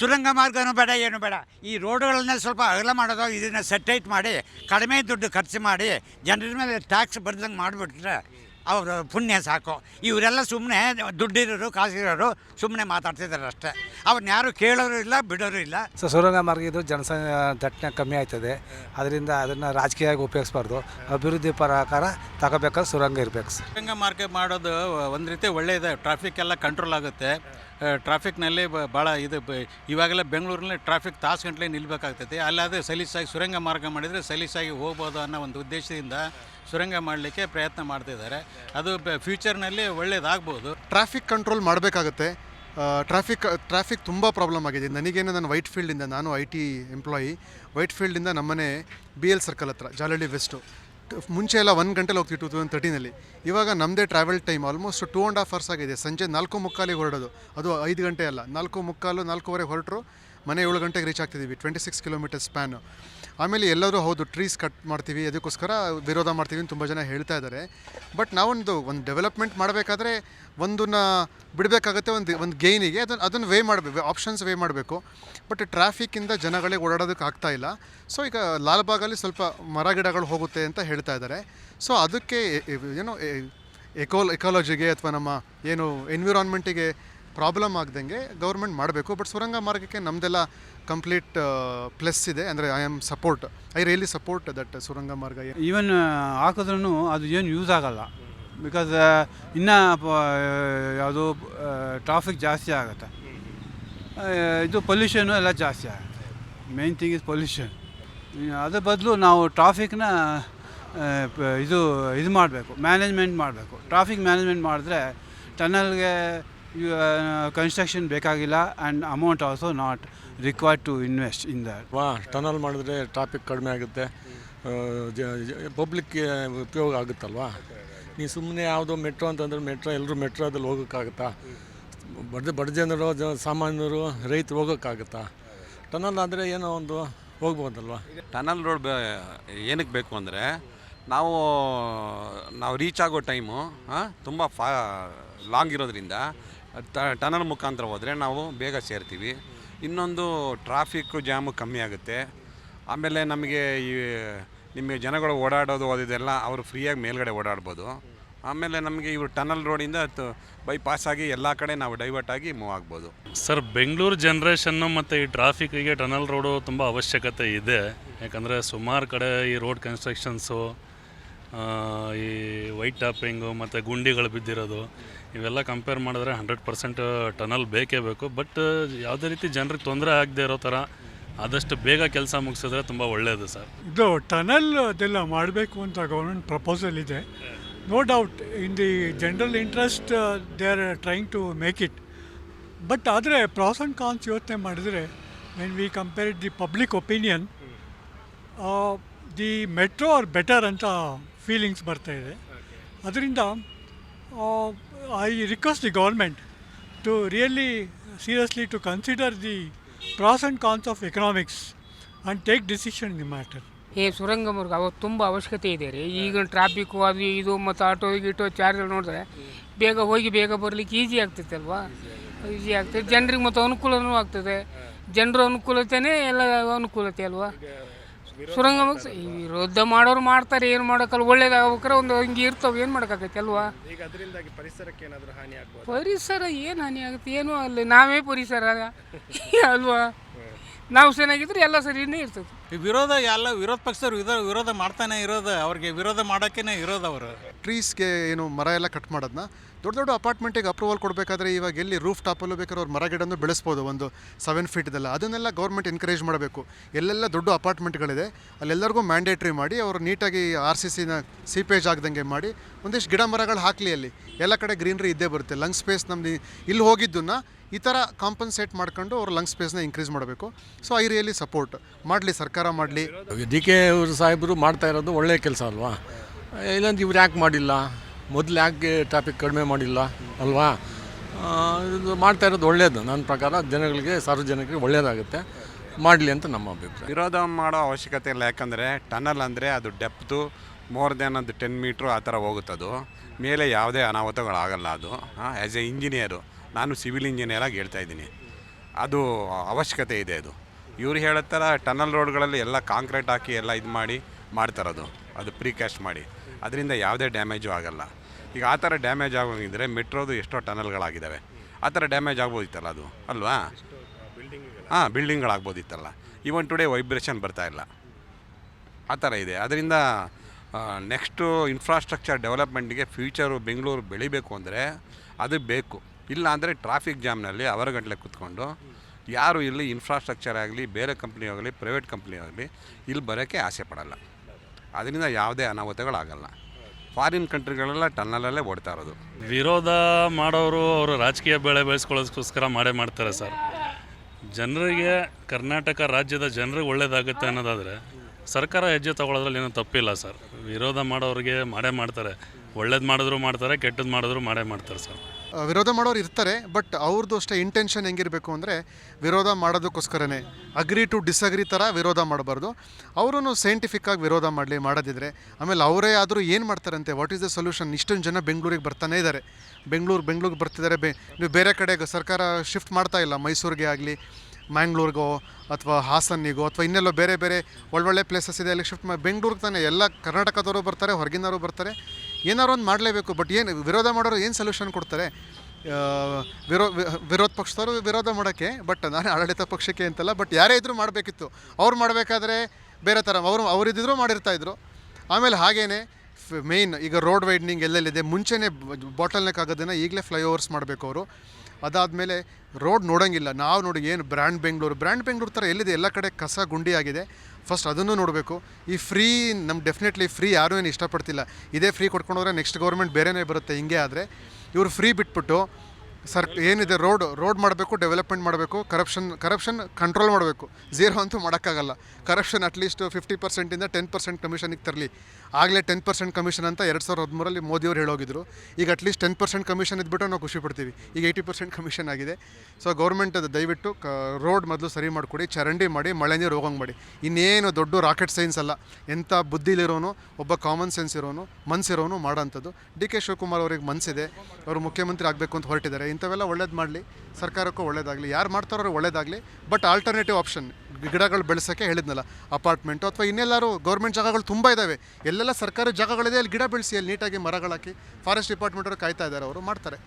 ಸುರಂಗ ಮಾರ್ಗನೂ ಬೇಡ ಏನು ಬೇಡ. ಈ ರೋಡ್ಗಳನ್ನ ಸ್ವಲ್ಪ ಅಗಲ ಮಾಡೋದು ಇದನ್ನು ಸೆಟೈಟ್ ಮಾಡಿ ಕಡಿಮೆ ದುಡ್ಡು ಖರ್ಚು ಮಾಡಿ ಜನರ ಮೇಲೆ ಟ್ಯಾಕ್ಸ್ ಬರ್ದಂಗೆ ಮಾಡಿಬಿಟ್ರೆ ಅವರು ಪುಣ್ಯ ಸಾಕು. ಇವರೆಲ್ಲ ಸುಮ್ಮನೆ ದುಡ್ಡಿರೋರು ಕಾಸಿರೋರು ಸುಮ್ಮನೆ ಮಾತಾಡ್ತಿದ್ದಾರೆ ಅಷ್ಟೇ. ಅವ್ರನ್ನ ಯಾರು ಕೇಳೋರು ಇಲ್ಲ ಬಿಡೋರು ಇಲ್ಲ. ಸೊ ಸುರಂಗ ಮಾರ್ಗ ಇದು ಜನಸಂಖ್ಯೆ ದಟ್ಟಣೆ ಕಮ್ಮಿ ಆಯ್ತದೆ. ಅದರಿಂದ ಅದನ್ನು ರಾಜಕೀಯವಾಗಿ ಉಪಯೋಗಿಸ್ಬಾರ್ದು. ಅಭಿವೃದ್ಧಿ ಪ್ರಕಾರ ತಗೋಬೇಕಾದ್ರೆ ಸುರಂಗ ಇರಬೇಕು ಸುರಂಗ ಮಾರ್ಗ ಮಾಡೋದು ಒಂದು ರೀತಿ ಒಳ್ಳೆಯದು ಟ್ರಾಫಿಕ್ ಎಲ್ಲ ಕಂಟ್ರೋಲ್ ಆಗುತ್ತೆ. ಟ್ರಾಫಿಕ್ನಲ್ಲಿ ಭಾಳ ಇದು ಇವಾಗೆಲ್ಲ ಬೆಂಗಳೂರಿನಲ್ಲಿ ಟ್ರಾಫಿಕ್ ತಾಸು ಗಂಟಲೆ ನಿಲ್ಲಬೇಕಾಗ್ತೈತಿ ಅಲ್ಲಾದರೆ ಸಲೀಸಾಗಿ ಸುರಂಗ ಮಾರ್ಗ ಮಾಡಿದರೆ ಸಲೀಸಾಗಿ ಹೋಗ್ಬೋದು ಅನ್ನೋ ಒಂದು ಉದ್ದೇಶದಿಂದ ಸುರಂಗ ಮಾಡಲಿಕ್ಕೆ ಪ್ರಯತ್ನ ಮಾಡ್ತಿದ್ದಾರೆ. ಅದು ಫ್ಯೂಚರ್ನಲ್ಲಿ ಒಳ್ಳೇದಾಗ್ಬೋದು. ಟ್ರಾಫಿಕ್ ಕಂಟ್ರೋಲ್ ಮಾಡಬೇಕಾಗತ್ತೆ. ಟ್ರಾಫಿಕ್ ಟ್ರಾಫಿಕ್ ತುಂಬ ಪ್ರಾಬ್ಲಮ್ ಆಗಿದೆ. ನನಗೇನು ನಾನು ವೈಟ್ ಫೀಲ್ಡಿಂದ, ನಾನು ಐ ಟಿ ಎಂಪ್ಲಾಯಿ, ವೈಟ್ ಫೀಲ್ಡಿಂದ ನಮ್ಮನೆ ಬಿ ಎಲ್ ಸರ್ಕಲ್ ಹತ್ರ ಜಾಲಹಳ್ಳಿ ವೆಸ್ಟು. ಮುಂಚೆ ಎಲ್ಲ ಒಂದು ಗಂಟೆಲಿ ಹೋಗ್ತೀವಿ ಟೂ ತೌಸಂಡ್ ತರ್ಟೀನಲ್ಲಿ ಇವಾಗ ನಮ್ಮದೇ travel time almost two and half hours ಆಗಿದೆ. ಸಂಜೆ ನಾಲ್ಕು ಮುಕ್ಕಾಲಿಗೆ ಹೊರಡೋದು. ಅದು ಐದು ಗಂಟೆ ಅಲ್ಲ. ನಾಲ್ಕು ಮುಕ್ಕಾಲು ನಾಲ್ಕೂವರೆ ಹೊರಟರು. ಮನೆ ಏಳು ಗಂಟೆಗೆ ರೀಚ್ ಆಗ್ತಿದ್ದೀವಿ ಟ್ವೆಂಟಿ ಸಿಕ್ಸ್ ಕಿಲೋಮೀಟರ್ ಸ್ಪ್ಯಾನು ಆಮೇಲೆ ಎಲ್ಲರೂ ಹೌದು ಟ್ರೀಸ್ ಕಟ್ ಮಾಡ್ತೀವಿ, ಅದಕ್ಕೋಸ್ಕರ ವಿರೋಧ ಮಾಡ್ತೀವಿ ಅಂತ ತುಂಬ ಜನ ಹೇಳ್ತಾ ಇದ್ದಾರೆ ಬಟ್ ನಾವೊಂದು ಒಂದು ಡೆವಲಪ್ಮೆಂಟ್ ಮಾಡಬೇಕಾದ್ರೆ ಒಂದನ್ನ ಬಿಡಬೇಕಾಗತ್ತೆ, ಒಂದು ಒಂದು ಗೇನಿಗೆ ಅದನ್ನು ಅದನ್ನು ವೇ ಮಾಡಬೇಕು ಆಪ್ಷನ್ಸ್ ವೇ ಮಾಡಬೇಕು. ಬಟ್ ಟ್ರಾಫಿಕ್ಕಿಂದ ಜನಗಳಿಗೆ ಓಡಾಡೋದಕ್ಕೆ ಆಗ್ತಾ ಇಲ್ಲ. ಸೊ ಈಗ ಲಾಲ್ಬಾಗಲ್ಲಿ ಸ್ವಲ್ಪ ಮರ ಗಿಡಗಳು ಹೋಗುತ್ತೆ ಅಂತ ಹೇಳ್ತಾ ಇದ್ದಾರೆ ಸೊ ಅದಕ್ಕೆ ಏನೋ ಎಕೋಲ್ ಎಕಾಲಜಿಗೆ ಅಥವಾ ನಮ್ಮ, ಏನು ಎನ್ವಿರಾನ್ಮೆಂಟಿಗೆ ಪ್ರಾಬ್ಲಮ್ ಆಗ್ದಂಗೆ ಗೌರ್ಮೆಂಟ್ ಮಾಡಬೇಕು. ಬಟ್ ಸುರಂಗ ಮಾರ್ಗಕ್ಕೆ ನಮ್ಮದೆಲ್ಲ ಕಂಪ್ಲೀಟ್ ಪ್ಲಸ್ ಇದೆ. ಅಂದರೆ I am support, I really support that ಸುರಂಗ ಮಾರ್ಗ. ಈವನ್ ಹಾಕಿದ್ರೂ ಅದು ಏನು ಯೂಸ್ ಆಗಲ್ಲ. ಬಿಕಾಸ್ ಇನ್ನೂ ಯಾವುದು ಟ್ರಾಫಿಕ್ ಜಾಸ್ತಿ ಆಗುತ್ತೆ. ಇದು ಪೊಲ್ಯೂಷನು ಎಲ್ಲ ಜಾಸ್ತಿ ಆಗುತ್ತೆ. ಮೇನ್ ಥಿಂಗ್ ಇಸ್ ಪೊಲ್ಯೂಷನ್ ಅದ್ರ ಬದಲು ನಾವು ಟ್ರಾಫಿಕ್ನ ಇದು ಇದು ಮಾಡಬೇಕು. ಮ್ಯಾನೇಜ್ಮೆಂಟ್ ಮಾಡಬೇಕು. ಟ್ರಾಫಿಕ್ ಮ್ಯಾನೇಜ್ಮೆಂಟ್ ಮಾಡಿದ್ರೆ ಟನಲ್ಗೆ ಕನ್ಸ್ಟ್ರಕ್ಷನ್ ಬೇಕಾಗಿಲ್ಲ and amount also not required to invest in that ವಾ ಟನಲ್ ಮಾಡಿದ್ರೆ ಟ್ರಾಫಿಕ್ ಕಡಿಮೆ ಆಗುತ್ತೆ. ಪಬ್ಲಿಕ್ಗೆ ಉಪಯೋಗ ಆಗುತ್ತಲ್ವಾ? ನೀವು ಸುಮ್ಮನೆ ಯಾವುದೋ ಮೆಟ್ರೋ ಅಂತಂದ್ರೆ ಮೆಟ್ರೋ ಎಲ್ಲರೂ ಮೆಟ್ರೋದಲ್ಲಿ ಹೋಗೋಕ್ಕಾಗುತ್ತಾ? ಬಡ ಬಡ ಜನರು ಜ ಸಾಮಾನ್ಯರು ರೈತರು ಹೋಗೋಕ್ಕಾಗುತ್ತಾ? ಟನಲ್ ಆದರೆ ಏನೋ ಒಂದು ಹೋಗ್ಬೋದಲ್ವ? ಟನಲ್ ರೋಡ್ ಬೇ ಏನಕ್ಕೆ ಬೇಕು ಅಂದರೆ ನಾವು ನಾವು ರೀಚ್ ಆಗೋ ಟೈಮು ತುಂಬ ಫಾ ಲಾಂಗ್ ಇರೋದ್ರಿಂದ ಟನಲ್ ಮುಖಾಂತರ ಹೋದರೆ ನಾವು ಬೇಗ ಸೇರ್ತೀವಿ. ಇನ್ನೊಂದು ಟ್ರಾಫಿಕ್ಕು ಜಾಮು ಕಮ್ಮಿ ಆಗುತ್ತೆ. ಆಮೇಲೆ ನಮಗೆ ಈ, ನಿಮಗೆ ಜನಗಳು ಓಡಾಡೋದು ಅದೆಲ್ಲ ಅವರು ಫ್ರೀಯಾಗಿ ಮೇಲ್ಗಡೆ ಓಡಾಡ್ಬೋದು. ಆಮೇಲೆ ನಮಗೆ ಇವರು ಟನಲ್ ರೋಡಿಂದ ಬೈಪಾಸ್ ಆಗಿ ಎಲ್ಲ ಕಡೆ ನಾವು ಡೈವರ್ಟ್ ಆಗಿ ಮೂವ್ ಆಗ್ಬೋದು. ಸರ್, ಬೆಂಗಳೂರು ಜನ್ರೇಷನ್ನು ಮತ್ತು ಈ ಟ್ರಾಫಿಕ್ಕಿಗೆ ಟನಲ್ ರೋಡು ತುಂಬ ಅವಶ್ಯಕತೆ ಇದೆ. ಯಾಕಂದರೆ ಸುಮಾರು ಕಡೆ ಈ ರೋಡ್ ಕನ್ಸ್ಟ್ರಕ್ಷನ್ಸು ಈ ವೈಟ್ ಟಾಪಿಂಗು ಮತ್ತು ಗುಂಡಿಗಳು ಬಿದ್ದಿರೋದು, ಇವೆಲ್ಲ ಕಂಪೇರ್ ಮಾಡಿದ್ರೆ ಹಂಡ್ರೆಡ್ ಪರ್ಸೆಂಟ್ ಟನಲ್ ಬೇಕೇ ಬೇಕು. ಬಟ್ ಯಾವುದೇ ರೀತಿ ಜನರಿಗೆ ತೊಂದರೆ ಆಗದೆ ಇರೋ ಥರ ಆದಷ್ಟು ಬೇಗ ಕೆಲಸ ಮುಗಿಸಿದ್ರೆ ತುಂಬ ಒಳ್ಳೆಯದು ಸರ್. ಇದು ಟನಲ್ ಅದೆಲ್ಲ ಮಾಡಬೇಕು ಅಂತ ಗೌರ್ಮೆಂಟ್ ಪ್ರಪೋಸಲ್ ಇದೆ. No doubt in the general interest they are trying to make it but ಆದರೆ ಪ್ರಾಸ್ ಆ್ಯಂಡ್ ಕಾನ್ಸ್ ಯೋಚನೆ ಮಾಡಿದರೆ when we compare the public opinion the metro are better ಅಂತ ಫೀಲಿಂಗ್ಸ್ ಬರ್ತಾ ಇದೆ. ಅದರಿಂದ I request the government to really seriously to consider the pros and cons of economics and take decision in the matter ಏ ಸುರಂಗ ಮಾರ್ಗ ಅವತ್ತು ತುಂಬ ಅವಶ್ಯಕತೆ ಇದೆ ರೀ. ಈಗ ಟ್ರಾಫಿಕ್ಕು ಅದು ಇದು ಮತ್ತು ಆಟೋ ಗೀಟೋ ಚಾರ್ಜ್ ನೋಡಿದ್ರೆ ಬೇಗ ಹೋಗಿ ಬೇಗ ಬರಲಿಕ್ಕೆ ಈಸಿ ಆಗ್ತೈತೆ ಅಲ್ವಾ? ಈಸಿ ಆಗ್ತದೆ ಜನರಿಗೆ ಮತ್ತು ಅನುಕೂಲವೂ ಆಗ್ತದೆ. ಜನರ ಅನುಕೂಲತೆನೇ ಎಲ್ಲ ಅನುಕೂಲತೆ ಅಲ್ವಾ? ಸುರಂಗ ಈ ವಿರೋಧ ಮಾಡೋರು ಮಾಡ್ತಾರೆ ಏನು ಮಾಡೋಕ್ಕಲ್ಲ? ಒಳ್ಳೇದಾಗ್ಬೇಕಾರೆ ಒಂದು ಹಿಂಗೆ ಇರ್ತವೆ ಏನು ಮಾಡೋಕ್ಕಾಗತ್ತೆ ಅಲ್ವಾ? ಈಗ ಅದರಿಂದಾಗಿ ಪರಿಸರಕ್ಕೆ ಏನಾದರೂ ಹಾನಿ ಆಗ್ಬೋದು? ಪರಿಸರ ಏನು ಹಾನಿ ಆಗುತ್ತೆ? ಏನೂ ಅಲ್ಲಿ ನಾವೇ ಪರಿಸರ ಅಲ್ವಾ? ನಾವು ಸೇನಾಗಿದ್ರೆ ಎಲ್ಲ ಸರಿನೇ ಇರ್ತದೆ. ಈ ವಿರೋಧ ಎಲ್ಲ ವಿರೋಧ ಪಕ್ಷದವ್ರು ವಿರೋಧ ವಿರೋಧ ಮಾಡ್ತಾನೆ ಇರೋದು ಅವ್ರಿಗೆ ವಿರೋಧ ಮಾಡೋಕ್ಕೇನೆ ಇರೋದು ಅವರು. ಟ್ರೀಸ್ಗೆ ಏನು ಮರ ಎಲ್ಲ ಕಟ್ ಮಾಡೋದನ್ನ ದೊಡ್ಡ ದೊಡ್ಡ ಅಪಾರ್ಟ್ಮೆಂಟಿಗೆ ಅಪ್ರೂವಲ್ ಕೊಡಬೇಕಾದ್ರೆ ಇವಾಗ ಎಲ್ಲಿ ರೂಫ್ ಟಾಪಲ್ಲೂ ಬೇಕಾದ್ರೆ ಅವ್ರು ಮರ ಗಿಡನೂ ಬೆಳೆಸ್ಬೋದು ಒಂದು ಸೆವೆನ್ ಫೀಟ್ದೆಲ್ಲ ಅದನ್ನೆಲ್ಲ ಗೌರ್ಮೆಂಟ್ ಎನ್ಕರೇಜ್ ಮಾಡಬೇಕು. ಎಲ್ಲೆಲ್ಲ ದೊಡ್ಡ ಅಪಾರ್ಟ್ಮೆಂಟ್ಗಳಿದೆ ಅಲ್ಲೆಲ್ಲರಿಗೂ ಮ್ಯಾಂಡೇಟ್ರಿ ಮಾಡಿ, ಅವರು ನೀಟಾಗಿ ಆರ್ ಸಿ ಸಿನ ಸೀಪೇಜ್ ಆಗ್ದಂಗೆ ಮಾಡಿ, ಒಂದಿಷ್ಟು ಗಿಡ ಮರಗಳು ಹಾಕಲಿ ಅಲ್ಲಿ. ಎಲ್ಲ ಕಡೆ ಗ್ರೀನ್ರಿ ಇದ್ದೇ ಬರುತ್ತೆ. ಲಂಗ್ ಸ್ಪೇಸ್ ನಮ್ಮ ಇಲ್ಲಿ ಹೋಗಿದ್ದನ್ನ ಈ ಥರ ಕಾಂಪನ್ಸೇಟ್ ಮಾಡ್ಕೊಂಡು ಅವ್ರ ಲಂಗ್ ಸ್ಪೇಸ್ನ ಇನ್ಕ್ರೀಸ್ ಮಾಡಬೇಕು. ಸೊ ಐ ರಿಯಲಿ ಸಪೋರ್ಟ್ ಮಾಡಲಿ, ಸರ್ಕಾರ ಮಾಡಲಿ. ಡಿ ಕೆ ಅವರು ಸಾಹೇಬರು ಮಾಡ್ತಾ ಇರೋದು ಒಳ್ಳೆಯ ಕೆಲಸ ಅಲ್ವಾ? ಇಲ್ಲಂದ್ರೆ ಇವ್ರು ಯಾಕೆ ಮಾಡಿಲ್ಲ? ಮೊದಲು ಯಾಕೆ ಟ್ರಾಫಿಕ್ ಕಡಿಮೆ ಮಾಡಿಲ್ಲ? ಅಲ್ವಾ? ಇದು ಮಾಡ್ತಾ ಇರೋದು ಒಳ್ಳೆಯದು ನನ್ನ ಪ್ರಕಾರ ಜನಗಳಿಗೆ, ಸಾರ್ವಜನಿಕರಿಗೆ ಒಳ್ಳೆಯದಾಗುತ್ತೆ ಮಾಡಲಿ ಅಂತ ನಮ್ಮ ಅಭಿಪ್ರಾಯ. ವಿರೋಧ ಮಾಡೋ ಅವಶ್ಯಕತೆ ಇಲ್ಲ. ಯಾಕಂದರೆ ಟನಲ್ ಅಂದರೆ ಅದು ಡೆಪ್ತು ಮೋರ್ ದೆನ್ ಅದು ಟೆನ್ ಮೀಟ್ರು ಆ ಥರ ಹೋಗುತ್ತದು. ಮೇಲೆ ಯಾವುದೇ ಅನಾಹುತಗಳಾಗಲ್ಲ ಅದು. ಆ್ಯಸ್ ಎ ಇಂಜಿನಿಯರು ನಾನು ಸಿವಿಲ್ ಇಂಜಿನಿಯರಾಗಿ ಹೇಳ್ತಾ ಇದ್ದೀನಿ. ಅದು ಅವಶ್ಯಕತೆ ಇದೆ ಅದು. ಇವ್ರು ಹೇಳೋ ಥರ ಟನಲ್ ರೋಡ್ಗಳಲ್ಲಿ ಎಲ್ಲ ಕಾಂಕ್ರೀಟ್ ಹಾಕಿ ಎಲ್ಲ ಇದು ಮಾಡಿ, ಮಾಡ್ತಾರದು. ಅದು ಪ್ರೀಕ್ಯಾಸ್ಟ್ ಮಾಡಿ. ಅದರಿಂದ ಯಾವುದೇ ಡ್ಯಾಮೇಜು ಆಗಲ್ಲ. ಈಗ ಆ ಥರ ಡ್ಯಾಮೇಜ್ ಆಗೋಂಗಿದ್ರೆ ಮೆಟ್ರೋದು ಎಷ್ಟೋ ಟನಲ್ಗಳಾಗಿದ್ದಾವೆ ಆ ಥರ ಡ್ಯಾಮೇಜ್ ಆಗ್ಬೋದಿತ್ತಲ್ಲ ಅದು? ಅಲ್ವಾ? ಹಾಂ ಬಿಲ್ಡಿಂಗ್ಗಳಾಗ್ಬೋದಿತ್ತಲ್ಲ ಈವನ್ ಟುಡೇ ವೈಬ್ರೇಷನ್ ಬರ್ತಾ ಇಲ್ಲ. ಆ ಥರ ಇದೆ. ಅದರಿಂದ ನೆಕ್ಸ್ಟು ಇನ್ಫ್ರಾಸ್ಟ್ರಕ್ಚರ್ ಡೆವಲಪ್ಮೆಂಟ್ಗೆ ಫ್ಯೂಚರು ಬೆಂಗಳೂರು ಬೆಳಿಬೇಕು ಅಂದರೆ ಅದು ಬೇಕು. ಇಲ್ಲ ಅಂದರೆ ಟ್ರಾಫಿಕ್ ಜಾಮ್ನಲ್ಲಿ ಅವರ ಗಂಟಲೆ ಕೂತ್ಕೊಂಡು ಯಾರು ಇಲ್ಲಿ ಇನ್ಫ್ರಾಸ್ಟ್ರಕ್ಚರ್ ಆಗಲಿ ಬೇರೆ ಕಂಪ್ನಿ ಆಗಲಿ ಪ್ರೈವೇಟ್ ಕಂಪ್ನಿ ಆಗಲಿ ಇಲ್ಲಿ ಬರೋಕ್ಕೆ ಆಸೆ ಪಡಲ್ಲ. ಅದರಿಂದ ಯಾವುದೇ ಅನಾಹುತಗಳಾಗಲ್ಲ. ಫಾರಿನ್ ಕಂಟ್ರಿಗಳೆಲ್ಲ ಟನ್ನಲಲ್ಲೇ ಓಡ್ತಾ ಇರೋದು. ವಿರೋಧ ಮಾಡೋರು ಅವರು ರಾಜಕೀಯ ಬೆಳೆ ಬೆಳೆಸ್ಕೊಳ್ಳೋದಕ್ಕೋಸ್ಕರ ಮಾಡೇ ಮಾಡ್ತಾರೆ ಸರ್. ಜನರಿಗೆ ಕರ್ನಾಟಕ ರಾಜ್ಯದ ಜನರಿಗೆ ಒಳ್ಳೇದಾಗುತ್ತೆ ಅನ್ನೋದಾದರೆ ಸರ್ಕಾರ ಹೆಜ್ಜೆ ತಗೊಳ್ಳೋದ್ರಲ್ಲಿ ಏನೂ ತಪ್ಪಿಲ್ಲ ಸರ್. ವಿರೋಧ ಮಾಡೋರಿಗೆ ಮಾಡೇ ಮಾಡ್ತಾರೆ. ಒಳ್ಳೇದು ಮಾಡಿದ್ರು ಮಾಡ್ತಾರೆ ಕೆಟ್ಟದ್ದು ಮಾಡಿದ್ರು ಮಾಡೇ ಮಾಡ್ತಾರೆ ಸರ್. ವಿರೋಧ ಮಾಡೋರು ಇರ್ತಾರೆ ಬಟ್ ಅವ್ರದ್ದು ಅಷ್ಟೇ ಇಂಟೆನ್ಷನ್ ಹೆಂಗಿರಬೇಕು ಅಂದರೆ ವಿರೋಧ ಮಾಡೋದಕ್ಕೋಸ್ಕರನೇ. ಅಗ್ರಿ ಟು ಡಿಸಗ್ರಿ ಥರ ವಿರೋಧ ಮಾಡಬಾರ್ದು. ಅವರೂ ಸೈಂಟಿಫಿಕ್ಕಾಗಿ ವಿರೋಧ ಮಾಡಲಿ, ಮಾಡೋದಿದ್ರೆ. ಆಮೇಲೆ ಅವರೇ ಆದರೂ ಏನು ಮಾಡ್ತಾರಂತೆ? ವಾಟ್ ಈಸ್ ದ ಸೊಲ್ಯೂಷನ್ ಇಷ್ಟೊಂದು ಜನ ಬೆಂಗಳೂರಿಗೆ ಬರ್ತಾನೆ ಇದ್ದಾರೆ ಬೆಂಗಳೂರು, ಬೆಂಗಳೂರಿಗೆ ಬರ್ತಿದ್ದಾರೆ ಬೆ, ನೀವು ಬೇರೆ ಕಡೆಗೆ ಸರ್ಕಾರ ಶಿಫ್ಟ್ ಮಾಡ್ತಾ ಇಲ್ಲ. ಮೈಸೂರಿಗೆ ಆಗಲಿ, ಮ್ಯಾಂಗ್ಳೂರಿಗೋ, ಅಥವಾ ಹಾಸನ್ನಿಗೋ, ಅಥವಾ ಇನ್ನೆಲ್ಲೋ ಬೇರೆ ಬೇರೆ ಒಳ್ಳೊಳ್ಳೆ ಪ್ಲೇಸಸ್ ಇದೆ ಅಲ್ಲಿ ಶಿಫ್ಟ್ ಮಾಡಿ ಬೆಂಗಳೂರಿಗೆ ತಾನೇ ಎಲ್ಲ ಕರ್ನಾಟಕದವರು ಬರ್ತಾರೆ, ಹೊರಗಿನವರು ಬರ್ತಾರೆ. ಏನಾರು ಒಂದು ಮಾಡಲೇಬೇಕು ಬಟ್ ಏನು ವಿರೋಧ ಮಾಡೋರು ಏನು ಸೊಲ್ಯೂಷನ್ ಕೊಡ್ತಾರೆ? ವಿರೋ ವಿರೋಧ ಪಕ್ಷದವರು ವಿರೋಧ ಮಾಡೋಕ್ಕೆ ಬಟ್ ನಾನು ಆಡಳಿತ ಪಕ್ಷಕ್ಕೆ ಅಂತಲ್ಲ ಬಟ್ ಯಾರೇ ಇದ್ದರೂ ಮಾಡಬೇಕಿತ್ತು. ಅವ್ರು ಮಾಡಬೇಕಾದ್ರೆ ಬೇರೆ ಥರ ಅವರು ಅವರಿದ್ದಿದ್ರು ಮಾಡಿರ್ತಾಯಿದ್ರು ಆಮೇಲೆ ಹಾಗೇ ಮೇಯ್ನ್ ಈಗ ರೋಡ್ ವೈಡ್ನಿಂಗ್ ಎಲ್ಲೆಲ್ಲಿದೆ, ಮುಂಚೆನೇ ಬಾಟಲ್ ನೆಕ್ ಆಗೋದನ್ನು ಈಗಲೇ ಫ್ಲೈಓವರ್ಸ್ ಮಾಡಬೇಕು ಅವರು. ಅದಾದಮೇಲೆ ರೋಡ್ ನೋಡೋಂಗಿಲ್ಲ. ನಾವು ನೋಡಿ ಏನು ಬ್ರ್ಯಾಂಡ್ ಬೆಂಗಳೂರು ಬ್ರ್ಯಾಂಡ್ ಬೆಂಗಳೂರು ಥರ ಎಲ್ಲಿದೆ? ಎಲ್ಲ ಕಡೆ ಕಸ ಗುಂಡಿ ಆಗಿದೆ. ಫಸ್ಟ್ ಅದನ್ನು ನೋಡಬೇಕು. ಈ ಫ್ರೀ ನಮ್ಮ ಡೆಫಿನೆಟ್ಲಿ ಫ್ರೀ ಯಾರೂ ಏನು ಇಷ್ಟಪಡ್ತಿಲ್ಲ. ಇದೇ ಫ್ರೀ ಕೊಡ್ಕೊಂಡು ನೆಕ್ಸ್ಟ್ ಗೌರ್ಮೆಂಟ್ ಬೇರೆನೇ ಬರುತ್ತೆ, ಹಿಂಗೆ ಆದರೆ. ಇವರು ಫ್ರೀ ಬಿಟ್ಬಿಟ್ಟು ಸರ್, ಏನಿದೆ? ರೋಡ್ ರೋಡ್ ಮಾಡಬೇಕು, ಡೆವಲಪ್ಮೆಂಟ್ ಮಾಡಬೇಕು, ಕರಪ್ಷನ್ ಕರಪ್ಷನ್ ಕಂಟ್ರೋಲ್ ಮಾಡಬೇಕು. ಝೀರೋ ಅಂತೂ ಮಾಡೋಕ್ಕಾಗಲ್ಲ. ಕರಪ್ಷನ್ ಅಟ್ಲೀಸ್ಟ್ ಫಿಫ್ಟಿ ಪರ್ಸೆಂಟಿಂದ ಟೆನ್ ಪರ್ಸೆಂಟ್ ಕಮಿಷನಿಗೆ ತರಲಿ. ಆಗಲೇ ಟೆನ್ ಪರ್ಸೆಂಟ್ ಕಮಿಷನ್ ಅಂತ ಎರಡು ಸಾವಿರದ ಹದಿಮೂರಲ್ಲಿ ಮೋದಿಯವರು ಹೇಳೋಗಿದ್ರು. ಈಗ at least ten percent commission ಇದ್ಬಿಟ್ಟು ನಾವು ಖುಷಿ ಪಡ್ತೀವಿ. ಈಗ ಏಯ್ಟಿ ಪರ್ಸೆಂಟ್ ಕಮಿಷನ್ ಆಗಿದೆ. ಸೊ ಗೌರ್ಮೆಂಟ್ ಅದು ದಯವಿಟ್ಟು ಕ, ರೋಡ್ ಮೊದಲು ಸರಿ ಮಾಡಿಕೊಡಿ, ಚರಂಡಿ ಮಾಡಿ, ಮಳೆ ನೀರು ಹೋಗಂಗೆ ಮಾಡಿ. ಇನ್ನೇನು ದೊಡ್ಡ ರಾಕೆಟ್ ಸೈನ್ಸ್ ಅಲ್ಲ. ಎಂಥ ಬುದ್ಧಿಲಿರೋನು, ಒಬ್ಬ ಕಾಮನ್ ಸೆನ್ಸ್ ಇರೋನು, ಮನ್ಸಿರೋನು ಮಾಡೋಂಥದ್ದು. ಡಿ ಕೆ ಶಿವಕುಮಾರ್ ಅವ್ರಿಗೆ ಮನಸ್ಸಿದೆ ಅವರು ಮುಖ್ಯಮಂತ್ರಿ ಆಗಬೇಕು ಅಂತ ಹೊರಟಿದ್ದಾರೆ. ಇಂಥವೆಲ್ಲ ಒಳ್ಳೇದು ಮಾಡಲಿ. ಸರ್ಕಾರಕ್ಕೂ ಒಳ್ಳೇದಾಗಲಿ. ಯಾರು ಮಾಡ್ತಾರೋ ಒಳ್ಳೇದಾಗಲಿ. ಬಟ್ ಆಲ್ಟರ್ನೇಟಿವ್ ಆಪ್ಷನ್ ಗಿಡಗಳು ಬೆಳೆಸೋಕ್ಕೆ ಹೇಳಿದ್ನಲ್ಲ. ಅಪಾರ್ಟ್ಮೆಂಟು ಅಥವಾ ಇನ್ನೆಲ್ಲರೂ ಗೌರ್ಮೆಂಟ್ ಜಾಗಗಳು ತುಂಬ ಇದ್ದಾವೆ ಎಲ್ಲೆಲ್ಲ ಸರ್ಕಾರಿ ಜಾಗಗಳಿದೆ, ಅಲ್ಲಿ ಗಿಡ ಬೆಳೆಸಿ, ಅಲ್ಲಿ ನೀಟಾಗಿ ಮರಗಳಾಕಿ ಫಾರೆಸ್ಟ್ ಡಿಪಾರ್ಟ್ಮೆಂಟವರು ಕಾಯ್ತಾ ಇದ್ದಾರೆ ಅವರು ಮಾಡ್ತಾರೆ.